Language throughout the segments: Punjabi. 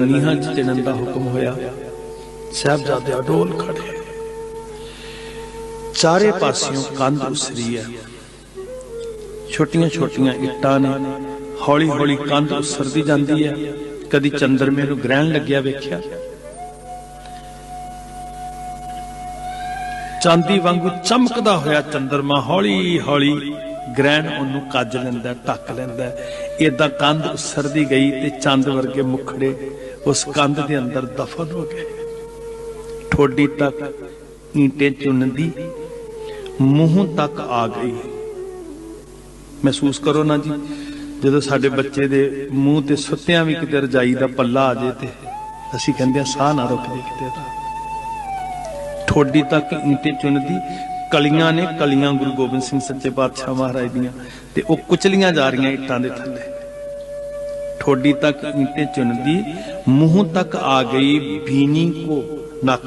ਨੀਹਾਂ 'ਚ ਚਿਣਨ ਦਾ ਹੁਕਮ ਹੋਇਆ। ਸਾਹਿਬਜ਼ਾਦੇ ਅਡੋਲ ਖੜੇ ਚਾਰੇ ਪਾਸਿਓਂ ਕੰਧ ਉਸਰੀ ਹੈ। ਛੋਟੀਆਂ ਛੋਟੀਆਂ ਇੱਟਾਂ ਨੇ ਹੌਲੀ ਹੌਲੀ ਕੰਧ ਉਸਰਦੀ ਜਾਂਦੀ ਹੈ। ਕਦੀ ਚੰਦਰਮੇ ਨੂੰ ਗ੍ਰਹਿਣ ਲੱਗਿਆ ਵੇਖਿਆ। ਚਾਂਦੀ ਵਾਂਗੂ ਚਮਕਦਾ ਹੋਇਆ ਚੰਦਰਮਾ ਹੌਲੀ ਹੌਲੀ ਗ੍ਰਹਿਣ ਉਹਨੂੰ ਕੱਜ ਲੈਂਦਾ, ਢੱਕ ਲੈਂਦਾ। ਏਦਾਂ ਕੰਧ ਉਸਰਦੀ ਗਈ ਤੇ ਚੰਦ ਵਰਗੇ ਮੁਖੜੇ ਉਸ ਕੰਧ ਦੇ ਅੰਦਰ ਦਫਨ ਹੋ ਗਏ। ਠੋਡੀ ਤੱਕ ਈਂਟੇ ਚੁੰਨਦੀ, ਮੂੰਹ ਤੱਕ ਆ ਗਈ। ਮਹਿਸੂਸ ਕਰੋ ਨਾ ਜੀ, ਜਦੋਂ ਸਾਡੇ ਬੱਚੇ ਦੇ ਮੂੰਹ ਤੇ ਸੁੱਤਿਆਂ ਵੀ ਕਿਤੇ ਰਜਾਈ ਦਾ ਪੱਲਾ ਆ ਜੇ ਤੇ ਅਸੀਂ ਕਹਿੰਦੇ ਆ ਸਾਹ ਨਾ ਰੁਕ ਜੇ ਕਿਤੇ ਦਾ ਠੋਡੀ ਤੱਕ ਈਂਟੇ ਚੁੰਨਦੀ, ਕਲੀਆਂ ਨੇ ਕਲੀਆਂ ਗੁਰੂ ਗੋਬਿੰਦ ਸਿੰਘ ਸੱਚੇ ਪਾਤਸ਼ਾਹ ਮਹਾਰਾਜ ਦੀਆਂ ਤੇ ਉਹ ਕੁਚਲੀਆਂ ਜਾ ਰਹੀਆਂ ਇੱਟਾਂ ਦੇ ਥੱਲੇ। ठोडी तक ईंटे चुनदी मुंह तक आ गई बीनी को नक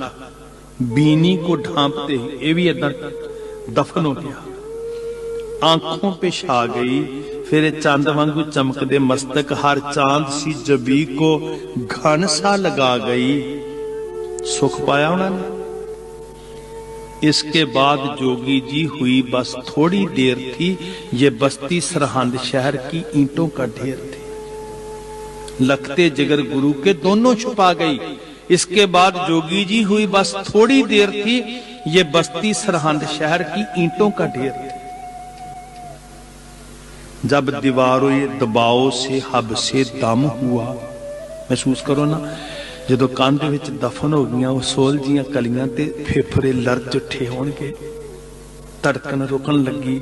बीनी को ढांपते ही ये भी इतना दफन हो गया आंखों पे छा गई फिर चांद वांगू चमकदे मस्तक हर चांद सी जबी को घन सा लगा गई सुख पाया उन्होंने इसके बाद जोगी जी हुई बस थोड़ी देर थी ये बस्ती सरहंद शहर की ईंटों का ढेर लखते जिगर गुरु के दोनों छुपा गई इसके बाद जोगी जी हुई बस थोड़ी देर थी ये बस्ती सरहंद शहर की ईंटों का ढेर थी जब दीवारों ये दबाव से हब से दम हुआ महसूस करो ना ਜਦੋਂ ਕੰਧ ਵਿੱਚ ਦਫਨ ਹੋ ਗਈਆਂ ਉਹ ਸੋਲ ਜੀਆਂ ਕਲੀਆਂ ਤੇ ਫੇਫੜੇ ਲਰਜ ਉੱਠੇ ਹੋਣਗੇ ਧੜਕਣ ਰੁਕਣ ਲੱਗੀ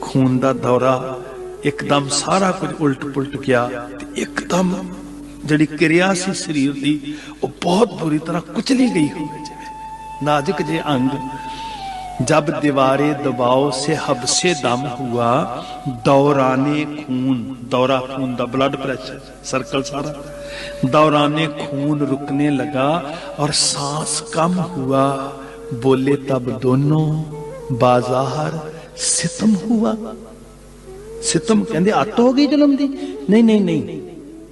ਖੂਨ ਦਾ ਦੌਰਾ ਇੱਕਦਮ ਸਾਰਾ ਕੁਝ ਉਲਟ ਪੁਲਟ ਗਿਆ ਤੇ ਇੱਕਦਮ ਜਿਹੜੀ ਕਿਰਿਆ ਸੀ ਸਰੀਰ ਦੀ, ਉਹ ਬਹੁਤ ਬੁਰੀ ਤਰ੍ਹਾਂ ਕੁਚਲੀ ਗਈ ਹੋਵੇ ਜਿਵੇਂ ਨਾਜ਼ੁਕ ਜੇ ਅੰਗ, ਜਬ ਦੀਵਾਰੇ ਦਬਾਓ ਸੇ ਹਬਸੇ ਦਮ ਹੁਆ, ਦੌਰਾਨੇ ਖੂਨ, ਦੌਰਾ ਖੂਨ ਦਾ ਬਲੱਡ ਪ੍ਰੈਸ਼ਰ ਸਰਕਲ ਸਾਰਾ। ਦੌਰਾਨੇ ਖੂਨ ਰੁਕਨੇ ਲਗਾ ਔਰ ਸਾਹ ਕਮ ਹੁਆ, ਬੋਲੇ ਤਬ ਦੋਨੋਂ ਬਾਜ਼ਾਰ ਸਿਤਮ ਹੁਆ। ਸਿਤਮ ਕਹਿੰਦੇ ਅੱਤ ਹੋ ਗਈ ਜ਼ੁਲਮ ਦੀ? ਨਹੀਂ ਨਹੀਂ ਨਹੀਂ।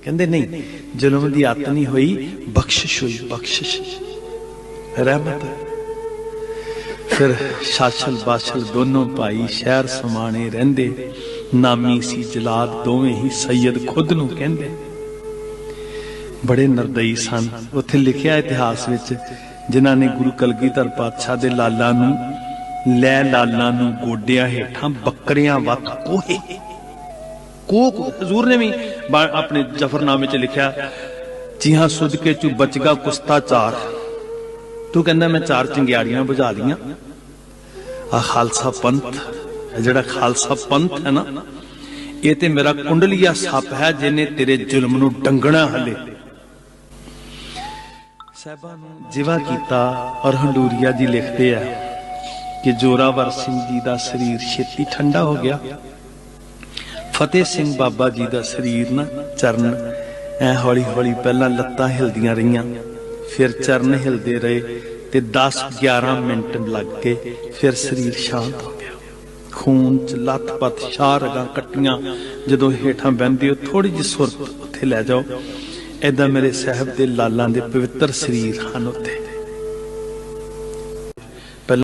ਕਹਿੰਦੇ ਨਹੀਂ, ਜ਼ੁਲਮ ਦੀ ਅੱਤ ਨਹੀਂ ਹੋਈ, ਬਖਸ਼ਿਸ਼ ਹੋਈ, ਬਖਸ਼ਿਸ਼। ਰਹਿਮਤ। ਫਿਰ ਸ਼ਾਸਲ ਬਾਸ਼ਲ ਦੋਨੋਂ ਭਾਈ ਸ਼ਹਿਰ ਸਮਾਣੇ ਰਹਿੰਦੇ। ਨਾਮੀ ਸੀ ਜਲਾਦ ਦੋਵੇਂ ਹੀ ਸੈਯਦ ਖੁਦ ਨੂੰ ਕਹਿੰਦੇ। ਬੜੇ ਨਰਦਈ ਸਨ। ਉੱਥੇ ਲਿਖਿਆ ਇਤਿਹਾਸ ਵਿੱਚ, ਜਿਨ੍ਹਾਂ ਨੇ ਗੁਰੂ ਕਲਗੀਧਰ ਪਾਤਸ਼ਾਹ ਦੇ ਲਾਲਾਂ ਨੂੰ ਲੈ ਲਾਲਾਂ ਨੂੰ ਗੋਡਿਆਂ ਹੇਠਾਂ ਬੱਕਰੀਆਂ ਵੱਤ ਕੋਹੇ। ਕੋਕ ਹਜ਼ੂਰ ਨੇ ਵੀ ਆਪਣੇ ਜਫਰਨਾਮੇ 'ਚ ਲਿਖਿਆ ਜੀ ਹਾਂ ਸੁਧ ਕੇ ਚੂ ਬਚਗਾ ਕੁਸਤਾ ਚਾਰ। ਤੂੰ ਕਹਿੰਦਾ, ਮੈਂ ਚਾਰ ਚੰਗਿਆੜੀਆਂ ਬੁਝਾ ਲੀਆਂ। ਆ ਖਾਲਸਾ ਪੰਥ ਜਿਹੜਾ ਖਾਲਸਾ ਪੰਥ ਹੈ ਨਾ, ਇਹ ਤੇ ਮੇਰਾ ਕੁੰਡਲੀਆ ਸੱਪ ਹੈ ਜਿਹਨੇ ਤੇਰੇ ਜ਼ੁਲਮ ਨੂੰ ਡੰਗਣਾ ਹਲੇ। ਸਾਹਿਬਾਂ ਨੂੰ ਜਿਵਾ ਕੀਤਾ ਔਰ ਹੰਡੂਰੀਆ ਜੀ ਲਿਖਦੇ ਆ ਕਿ ਜੋਰਾਵਰ ਸਿੰਘ ਜੀ ਦਾ ਸਰੀਰ ਛੇਤੀ ਠੰਡਾ ਹੋ ਗਿਆ। ਫਤਿਹ ਸਿੰਘ ਬਾਬਾ ਜੀ ਦਾ ਸਰੀਰ ਨਾ ਚਰਨ, ਐ ਹੌਲੀ ਹੌਲੀ ਪਹਿਲਾਂ ਲੱਤਾਂ ਹਿਲਦੀਆਂ ਰਹੀਆਂ, ਫਿਰ ਚਰਨ ਹਿਲਦੇ ਰਹੇ ਤੇ 10 11 ਮਿੰਟ ਲੱਗ ਕੇ ਫਿਰ ਸਰੀਰ ਸ਼ਾਂਤ ਹੋ ਗਿਆ। ਖੂਨ ਚ ਲੱਤ-ਪੱਤ ਸ਼ਾਹ ਰਗਾਂ ਕੱਟੀਆਂ, ਜਦੋਂ ਹੇਠਾਂ ਬਹਿੰਦੇ ਹੋ ਥੋੜੀ ਜਿਹੀ ਸੁਰਤ ਉੱਥੇ ਲੈ ਜਾਓ। ਐਦਾਂ ਮੇਰੇ ਸਾਹਿਬ ਦੇ ਲਾਲਾਂ ਦੇ ਪਵਿੱਤਰ ਸਰੀਰ ਹਨ ਉੱਥੇ।